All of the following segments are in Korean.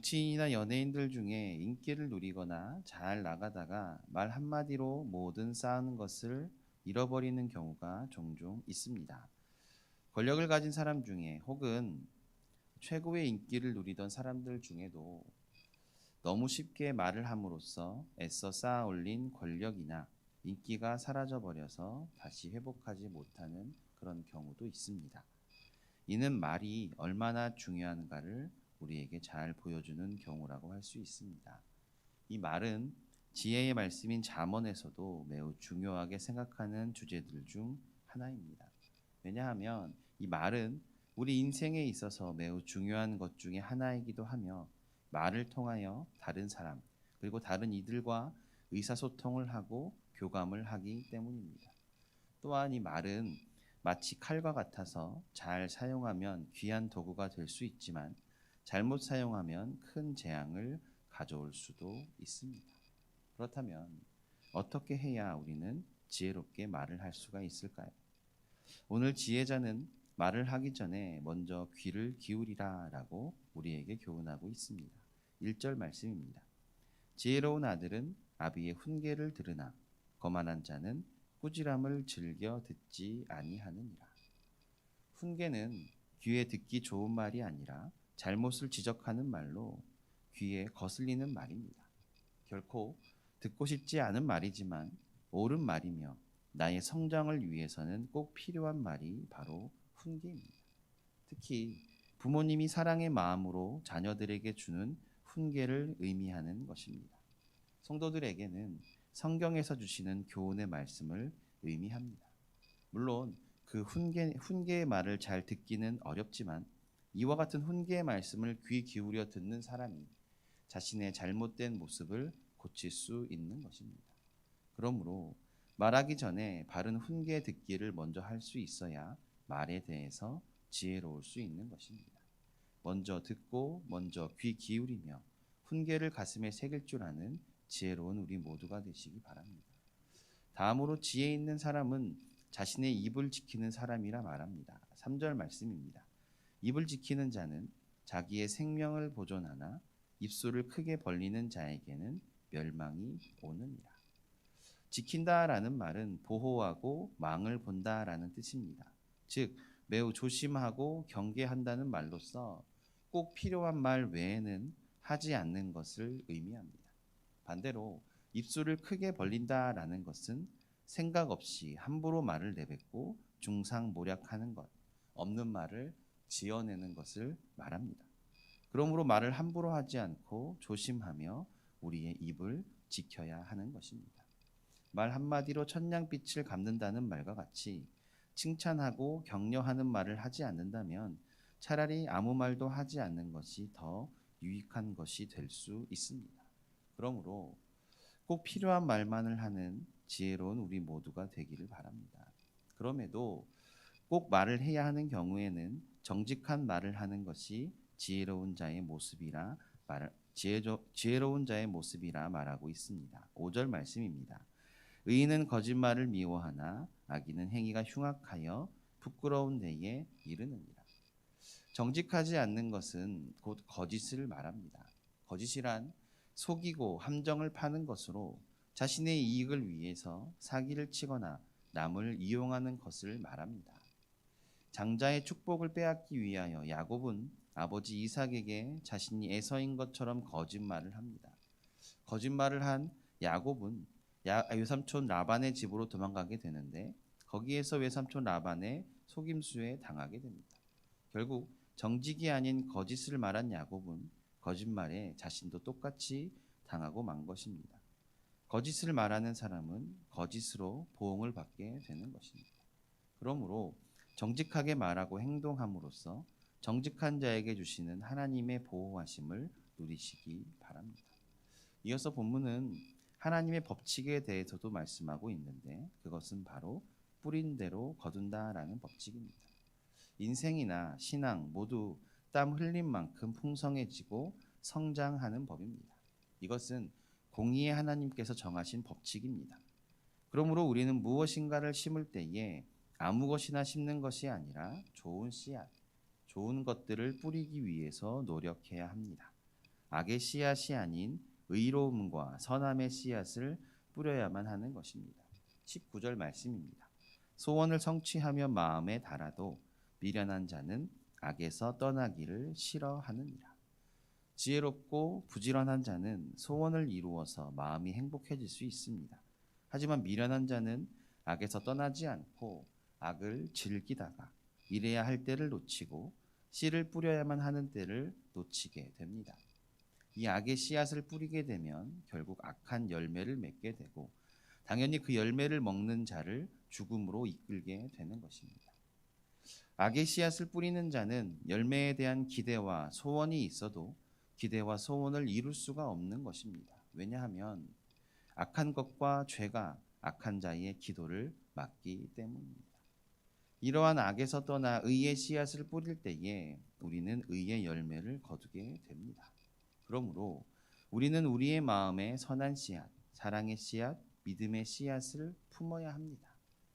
정치인이나 연예인들 중에 인기를 누리거나 잘 나가다가 말 한마디로 모든 쌓은 것을 잃어버리는 경우가 종종 있습니다. 권력을 가진 사람 중에 혹은 최고의 인기를 누리던 사람들 중에도 너무 쉽게 말을 함으로써 애써 쌓아 올린 권력이나 인기가 사라져 버려서 다시 회복하지 못하는 그런 경우도 있습니다. 이는 말이 얼마나 중요한가를 우리에게 잘 보여주는 경우라고 할 수 있습니다. 이 말은 지혜의 말씀인 잠언에서도 매우 중요하게 생각하는 주제들 중 하나입니다. 왜냐하면 이 말은 우리 인생에 있어서 매우 중요한 것 중에 하나이기도 하며 말을 통하여 다른 사람 그리고 다른 이들과 의사소통을 하고 교감을 하기 때문입니다. 또한 이 말은 마치 칼과 같아서 잘 사용하면 귀한 도구가 될 수 있지만 잘못 사용하면 큰 재앙을 가져올 수도 있습니다. 그렇다면 어떻게 해야 우리는 지혜롭게 말을 할 수가 있을까요? 오늘 지혜자는 말을 하기 전에 먼저 귀를 기울이라라고 우리에게 교훈하고 있습니다. 1절 말씀입니다. 지혜로운 아들은 아비의 훈계를 들으나 거만한 자는 꾸지람을 즐겨 듣지 아니하느니라. 훈계는 귀에 듣기 좋은 말이 아니라 잘못을 지적하는 말로 귀에 거슬리는 말입니다. 결코 듣고 싶지 않은 말이지만 옳은 말이며 나의 성장을 위해서는 꼭 필요한 말이 바로 훈계입니다. 특히 부모님이 사랑의 마음으로 자녀들에게 주는 훈계를 의미하는 것입니다. 성도들에게는 성경에서 주시는 교훈의 말씀을 의미합니다. 물론 그 훈계, 훈계의 말을 잘 듣기는 어렵지만 이와 같은 훈계의 말씀을 귀 기울여 듣는 사람이 자신의 잘못된 모습을 고칠 수 있는 것입니다. 그러므로 말하기 전에 바른 훈계 듣기를 먼저 할 수 있어야 말에 대해서 지혜로울 수 있는 것입니다. 먼저 듣고 먼저 귀 기울이며 훈계를 가슴에 새길 줄 아는 지혜로운 우리 모두가 되시기 바랍니다. 다음으로 지혜 있는 사람은 자신의 입을 지키는 사람이라 말합니다. 3절 말씀입니다. 입을 지키는 자는 자기의 생명을 보존하나 입술을 크게 벌리는 자에게는 멸망이 오느니라. 지킨다라는 말은 보호하고 망을 본다라는 뜻입니다. 즉 매우 조심하고 경계한다는 말로서 꼭 필요한 말 외에는 하지 않는 것을 의미합니다. 반대로 입술을 크게 벌린다라는 것은 생각 없이 함부로 말을 내뱉고 중상모략하는 것, 없는 말을 지어내는 것을 말합니다. 그러므로 말을 함부로 하지 않고 조심하며 우리의 입을 지켜야 하는 것입니다. 말 한마디로 천냥빛을 갚는다는 말과 같이 칭찬하고 격려하는 말을 하지 않는다면 차라리 아무 말도 하지 않는 것이 더 유익한 것이 될 수 있습니다. 그러므로 꼭 필요한 말만을 하는 지혜로운 우리 모두가 되기를 바랍니다. 그럼에도 꼭 말을 해야 하는 경우에는 정직한 말을 하는 것이 지혜로운 자의 모습이라 말 지혜로운 자의 모습이라 말하고 있습니다. 5절 말씀입니다. 의인은 거짓말을 미워하나 악인은 행위가 흉악하여 부끄러운 데에 이르느니라. 정직하지 않는 것은 곧 거짓을 말합니다. 거짓이란 속이고 함정을 파는 것으로 자신의 이익을 위해서 사기를 치거나 남을 이용하는 것을 말합니다. 장자의 축복을 빼앗기 위하여 야곱은 아버지 이삭에게 자신이 에서인 것처럼 거짓말을 합니다. 거짓말을 한 야곱은 외삼촌 라반의 집으로 도망가게 되는데 거기에서 외삼촌 라반의 속임수에 당하게 됩니다. 결국 정직이 아닌 거짓을 말한 야곱은 거짓말에 자신도 똑같이 당하고 만 것입니다. 거짓을 말하는 사람은 거짓으로 보응을 받게 되는 것입니다. 그러므로 정직하게 말하고 행동함으로써 정직한 자에게 주시는 하나님의 보호하심을 누리시기 바랍니다. 이어서 본문은 하나님의 법칙에 대해서도 말씀하고 있는데 그것은 바로 뿌린 대로 거둔다라는 법칙입니다. 인생이나 신앙 모두 땀 흘린 만큼 풍성해지고 성장하는 법입니다. 이것은 공의의 하나님께서 정하신 법칙입니다. 그러므로 우리는 무엇인가를 심을 때에 아무 것이나 심는 것이 아니라 좋은 씨앗, 좋은 것들을 뿌리기 위해서 노력해야 합니다. 악의 씨앗이 아닌 의로움과 선함의 씨앗을 뿌려야만 하는 것입니다. 19절 말씀입니다. 소원을 성취하며 마음에 달아도 미련한 자는 악에서 떠나기를 싫어하느니라. 지혜롭고 부지런한 자는 소원을 이루어서 마음이 행복해질 수 있습니다. 하지만 미련한 자는 악에서 떠나지 않고 악을 즐기다가 이래야 할 때를 놓치고 씨를 뿌려야만 하는 때를 놓치게 됩니다. 이 악의 씨앗을 뿌리게 되면 결국 악한 열매를 맺게 되고 당연히 그 열매를 먹는 자를 죽음으로 이끌게 되는 것입니다. 악의 씨앗을 뿌리는 자는 열매에 대한 기대와 소원이 있어도 기대와 소원을 이룰 수가 없는 것입니다. 왜냐하면 악한 것과 죄가 악한 자의 기도를 막기 때문입니다. 이러한 악에서 떠나 의의 씨앗을 뿌릴 때에 우리는 의의 열매를 거두게 됩니다. 그러므로 우리는 우리의 마음에 선한 씨앗, 사랑의 씨앗, 믿음의 씨앗을 품어야 합니다.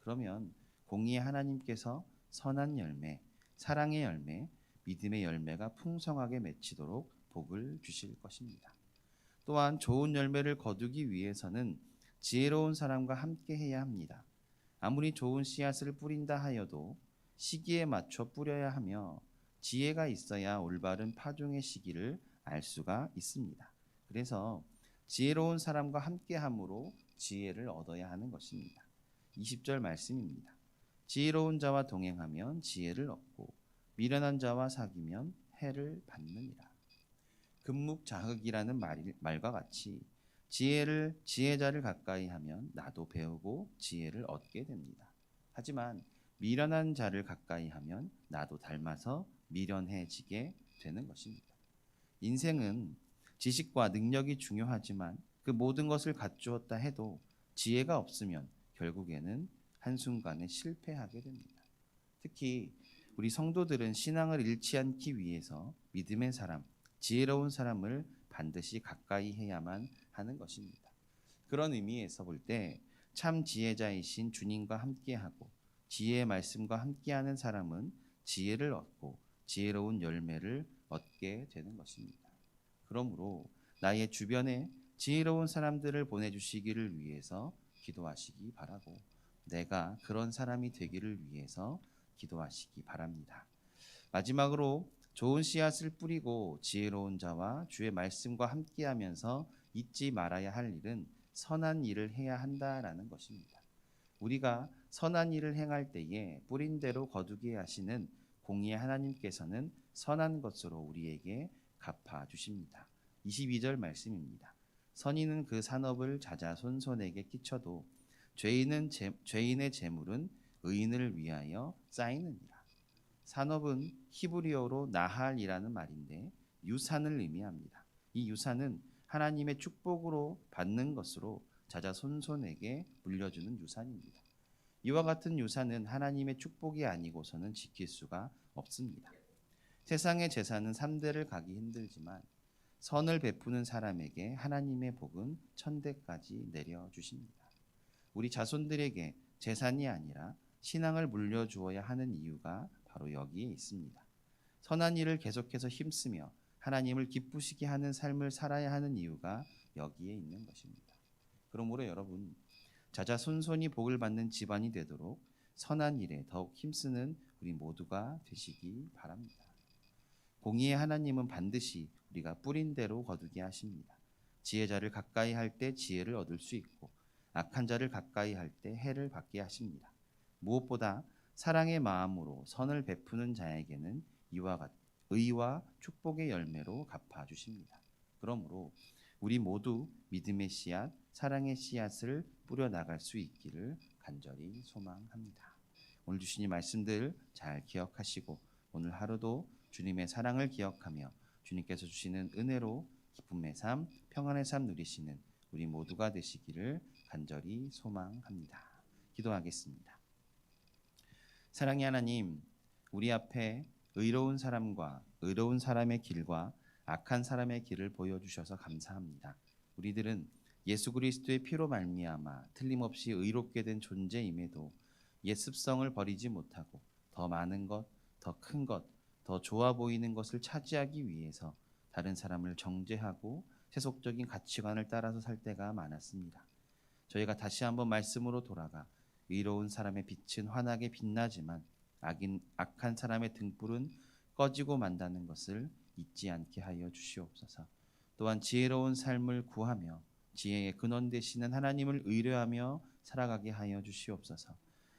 그러면 공의의 하나님께서 선한 열매, 사랑의 열매, 믿음의 열매가 풍성하게 맺히도록 복을 주실 것입니다. 또한 좋은 열매를 거두기 위해서는 지혜로운 사람과 함께 해야 합니다. 아무리 좋은 씨앗을 뿌린다 하여도 시기에 맞춰 뿌려야 하며 지혜가 있어야 올바른 파종의 시기를 알 수가 있습니다. 그래서 지혜로운 사람과 함께 함으로 지혜를 얻어야 하는 것입니다. 20절 말씀입니다. 지혜로운 자와 동행하면 지혜를 얻고 미련한 자와 사귀면 해를 받느니라. 금묵자흑이라는 말, 말과 같이 지혜를 지혜자를 가까이 하면 나도 배우고 지혜를 얻게 됩니다. 하지만 미련한 자를 가까이 하면 나도 닮아서 미련해지게 되는 것입니다. 인생은 지식과 능력이 중요하지만 그 모든 것을 갖추었다 해도 지혜가 없으면 결국에는 한순간에 실패하게 됩니다. 특히 우리 성도들은 신앙을 잃지 않기 위해서 믿음의 사람, 지혜로운 사람을 반드시 가까이 해야만 하는 것입니다. 그런 의미에서 볼 때 참 지혜자이신 주님과 함께하고 지혜의 말씀과 함께하는 사람은 지혜를 얻고 지혜로운 열매를 얻게 되는 것입니다. 그러므로 나의 주변에 지혜로운 사람들을 보내주시기를 위해서 기도하시기 바라고 내가 그런 사람이 되기를 위해서 기도하시기 바랍니다. 마지막으로 좋은 씨앗을 뿌리고 지혜로운 자와 주의 말씀과 함께하면서 잊지 말아야 할 일은 선한 일을 해야 한다라는 것입니다. 우리가 선한 일을 행할 때에 뿌린 대로 거두게 하시는 공의의 하나님께서는 선한 것으로 우리에게 갚아 주십니다. 22절 말씀입니다. 선인은 그 산업을 자자손손에게 끼쳐도 죄인은 제, 죄인의 재물은 의인을 위하여 쌓이느니라. 산업은 히브리어로 나할이라는 말인데 유산을 의미합니다. 이 유산은 하나님의 축복으로 받는 것으로 자자 손손에게 물려주는 유산입니다. 이와 같은 유산은 하나님의 축복이 아니고서는 지킬 수가 없습니다. 세상의 재산은 3대를 가기 힘들지만 선을 베푸는 사람에게 하나님의 복은 천대까지 내려 주십니다. 우리 자손들에게 재산이 아니라 신앙을 물려주어야 하는 이유가 바로 여기에 있습니다. 선한 일을 계속해서 힘쓰며 하나님을 기쁘시게 하는 삶을 살아야 하는 이유가 여기에 있는 것입니다. 그러므로 여러분 자자손손이 복을 받는 집안이 되도록 선한 일에 더욱 힘쓰는 우리 모두가 되시기 바랍니다. 공의의 하나님은 반드시 우리가 뿌린 대로 거두게 하십니다. 지혜자를 가까이 할 때 지혜를 얻을 수 있고 악한 자를 가까이 할 때 해를 받게 하십니다. 무엇보다 사랑의 마음으로 선을 베푸는 자에게는 이와 같 의와 축복의 열매로 갚아 주십니다. 그러므로 우리 모두 믿음의 씨앗, 사랑의 씨앗을 뿌려 나갈 수 있기를 간절히 소망합니다. 오늘 주신 이 말씀들 잘 기억하시고 오늘 하루도 주님의 사랑을 기억하며 주님께서 주시는 은혜로 기쁨의 삶, 평안의 삶 누리시는 우리 모두가 되시기를 간절히 소망합니다. 기도하겠습니다. 사랑의 하나님, 우리 앞에 의로운 사람과 의로운 사람의 길과 악한 사람의 길을 보여 주셔서 감사합니다. 우리들은 예수 그리스도의 피로 말미암아 틀림없이 의롭게 된 존재임에도 옛 습성을 버리지 못하고 더 많은 것, 더 큰 것, 더 좋아 보이는 것을 차지하기 위해서 다른 사람을 정죄하고 세속적인 가치관을 따라서 살 때가 많았습니다. 저희가 다시 한번 말씀으로 돌아가 의로운 사람의 빛은 환하게 빛나지만 악인 악한 사람의 등불은 꺼지고 만다는 것을 잊지 않게 하여 주시옵소서. 또한 지혜로운 삶을 구하며 지혜의 근원 되시는 하나님을 의뢰하며 살아가게 하여 주시옵소서.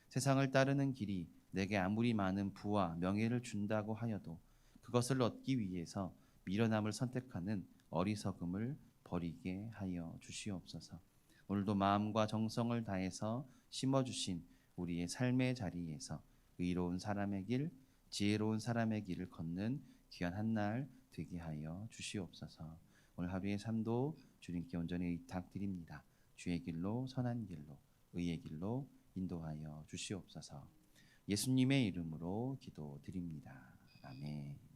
세상을 따르는 길이 내게 아무리 많은 부와 명예를 준다고 하여도 그것을 얻기 위해서 미련함을 선택하는 어리석음을 버리게 하여 주시옵소서. 오늘도 마음과 정성을 다해서 심어 주신 우리의 삶의 자리에서 의로운 사람의 길, 지혜로운 사람의 길을 걷는 귀한 한 날 되게 하여 주시옵소서. 오늘 하루의 삶도 주님께 온전히 의탁드립니다. 주의 길로 선한 길로 의의 길로 인도하여 주시옵소서. 예수님의 이름으로 기도드립니다. 아멘.